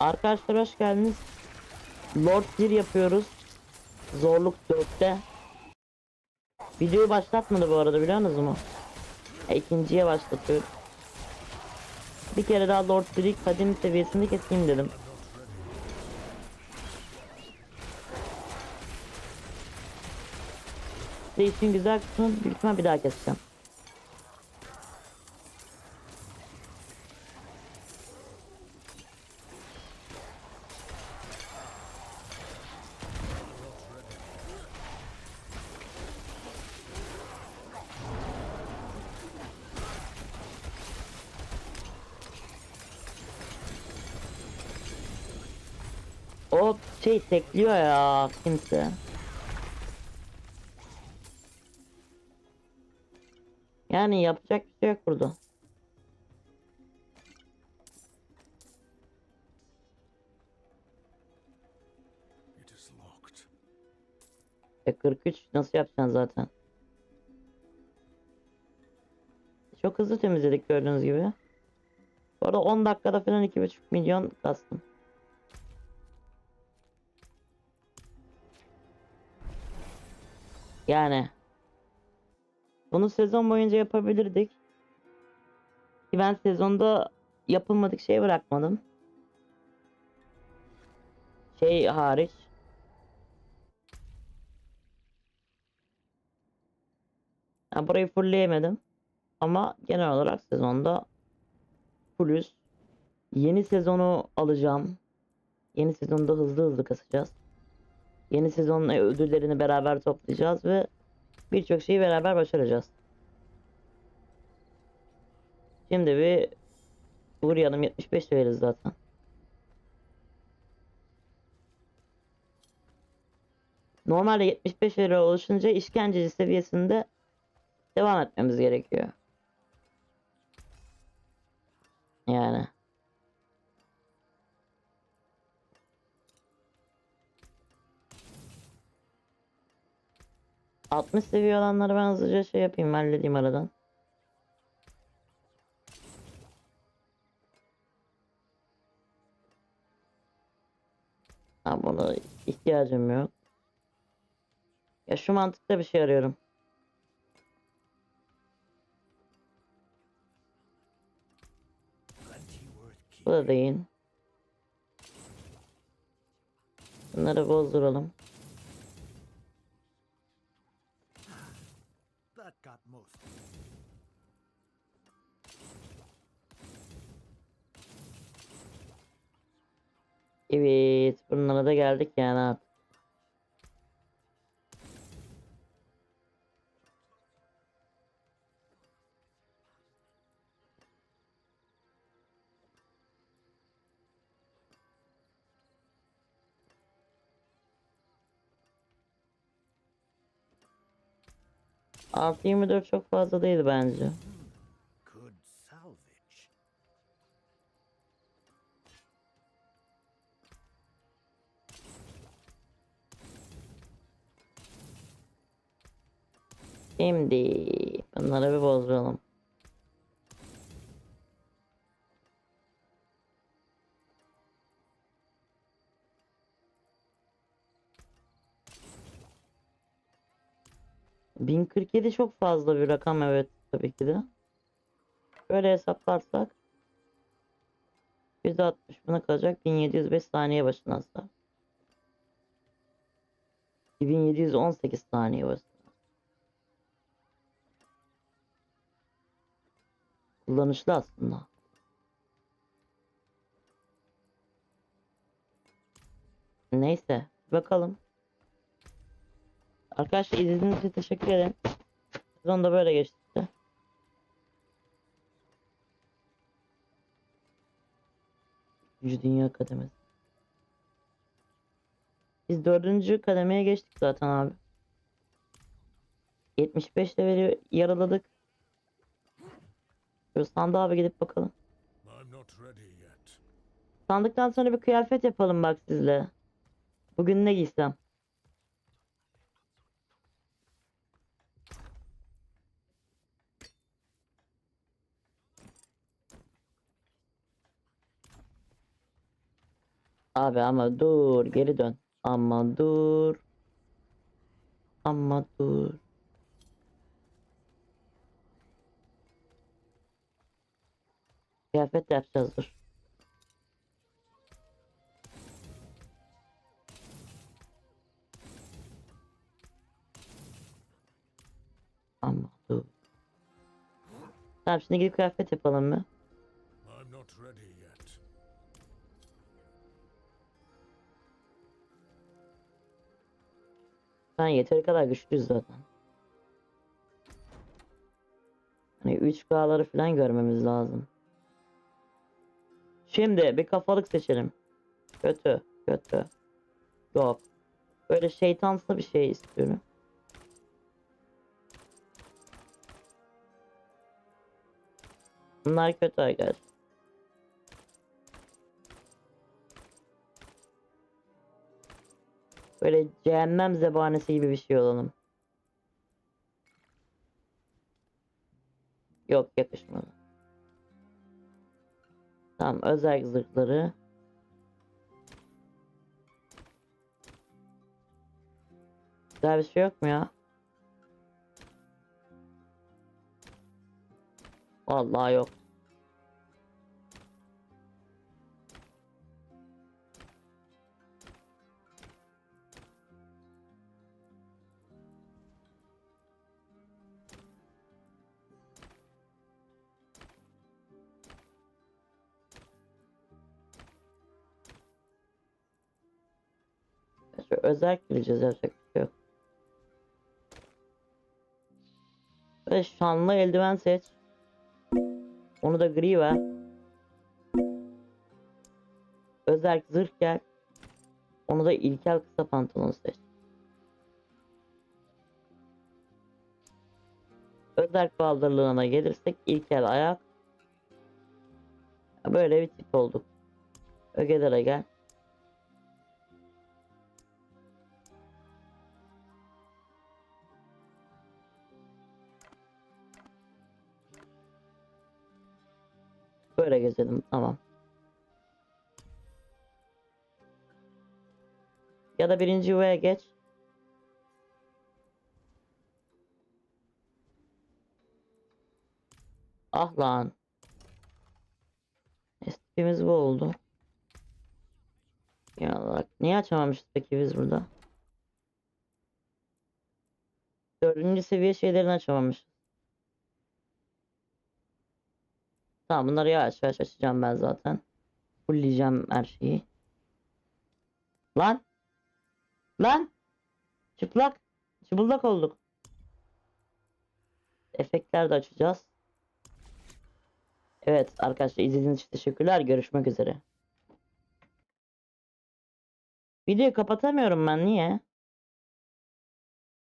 Arkadaşlar hoş geldiniz. Lord 1 yapıyoruz. Zorluk 4'te. Videoyu başlatmadı bu arada biliyor musunuz mu? E, ikinciye başlatıyor. Bir kere daha Lord 1'i kadim seviyesinde keseyim dedim. Size işin güzel kısmı büyük bir daha keseceğim. O şey tekliyor ya kimse. Yani yapacak bir şey yok burada. E 43 nasıl yapacaksın zaten? Çok hızlı temizledik gördüğünüz gibi. Bu arada 10 dakikada falan 2,5 milyon kastım. Yani bunu sezon boyunca yapabilirdik. Ki ben sezonda yapılmadık şey bırakmadım. Şey hariç. Ha, burayı fullleyemedim. Ama genel olarak sezonda fullüz. Yeni sezonu alacağım. Yeni sezonda hızlı hızlı kasacağız. Yeni sezonun ödüllerini beraber toplayacağız ve birçok şeyi beraber başaracağız. Şimdi bir uğrayalım 75 veririz zaten. Normalde 75 lira oluşunca işkenceci seviyesinde devam etmemiz gerekiyor. 60 seviye olanları ben hızlıca şey yapayım halledeyim aradan. Ha buna ihtiyacım yok. Ya şu mantıkta bir şey arıyorum. Bu da değil. Bunları bozduralım. That got most. Evet, bunlara da geldik yani artık. Yirmi dört çok fazla değil bence. Şimdi bunları bir bozduralım. Bin kırk yedi çok fazla bir rakam evet tabii ki de. Böyle hesaplarsak %60 buna kalacak 1705 saniye başına hasar. 2718 saniye başına. Kullanışlı aslında. Neyse bakalım. Arkadaşlar izlediğiniz için teşekkür ederim. Sezon da böyle geçti. Üçüncü Dünya Kademesi. Biz dördüncü kademeye geçtik zaten abi. 75 leveli yaraladık. Şu sandığa bir gidip bakalım. Sandıktan sonra bir kıyafet yapalım bak sizle. Bugün ne giysem? Abi ama dur geri dön. Ama dur. Ama dur. Kıyafet yapacağız dur. Ama dur. Tamam şimdi gidip kıyafet yapalım mı? Ben yeteri kadar güçlüyüz zaten. Hani 3K'ları falan görmemiz lazım. Şimdi bir kafalık seçelim. Kötü, kötü. Yok. Böyle şeytansı bir şey istiyorum. Bunlar kötü arkadaşlar. Böyle cehennem zebanesi gibi bir şey olalım. Yok yakışmadı. Tamam özel zırhları. Güzel bir şey yok mu ya? Vallahi yok. Özel gireceğiz yapacak bir şey yok. Ve şanlı eldiven seç. Onu da gri ver. Özel zırh gel. Onu da ilkel kısa pantolon seç. Özel kaldırlığına gelirsek ilkel ayak. Böyle bir tip olduk. Ögelere gel. Böyle gezelim tamam. Ya da birinci yuvaya geç. Ah lan. Estimiz bu oldu. Ya bak niye açamamışız peki biz burada? Dördüncü seviye şeylerini açamamışız. Tamam bunları yavaş yavaş açacağım ben zaten. Fullleyeceğim her şeyi. Lan! Lan! Çıplak! Çıplak olduk. Efektler de açacağız. Evet arkadaşlar izlediğiniz için teşekkürler. Görüşmek üzere. Videoyu kapatamıyorum ben niye?